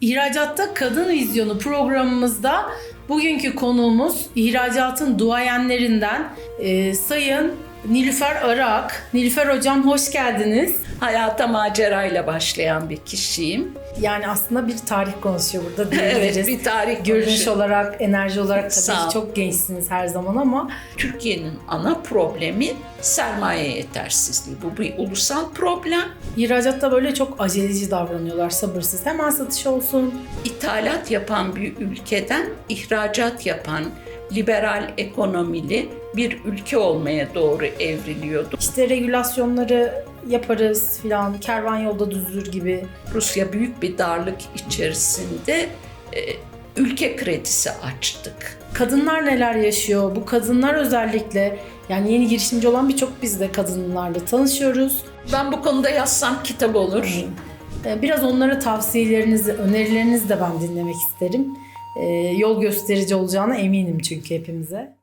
İhracatta Kadın Vizyonu programımızda bugünkü konuğumuz ihracatın duayenlerinden e, Sayın Nilüfer Arak. Nilüfer Hocam hoş geldiniz. Hayata macerayla başlayan bir kişiyim. Yani aslında bir tarih konuşuyor burada diyebiliriz. Evet, bir tarih Görünüş konuşuyor. olarak, enerji olarak tabii ki çok gençsiniz her zaman ama Türkiye'nin ana problemi sermaye yetersizliği. Bu bir ulusal problem. ihracatta böyle çok aceleci davranıyorlar, sabırsız. Hemen satış olsun. İthalat yapan bir ülkeden ihracat yapan liberal ekonomili bir ülke olmaya doğru evriliyordu. İşte regülasyonları yaparız filan, kervan yolda düzülür gibi. Rusya büyük bir darlık içerisinde e, ülke kredisi açtık. Kadınlar neler yaşıyor? Bu kadınlar özellikle yani yeni girişimci olan birçok biz de kadınlarla tanışıyoruz. Ben bu konuda yazsam kitap olur. Ee, Biraz onlara tavsiyelerinizi, önerilerinizi de ben dinlemek isterim. Ee, Yol gösterici olacağına eminim çünkü hepimize.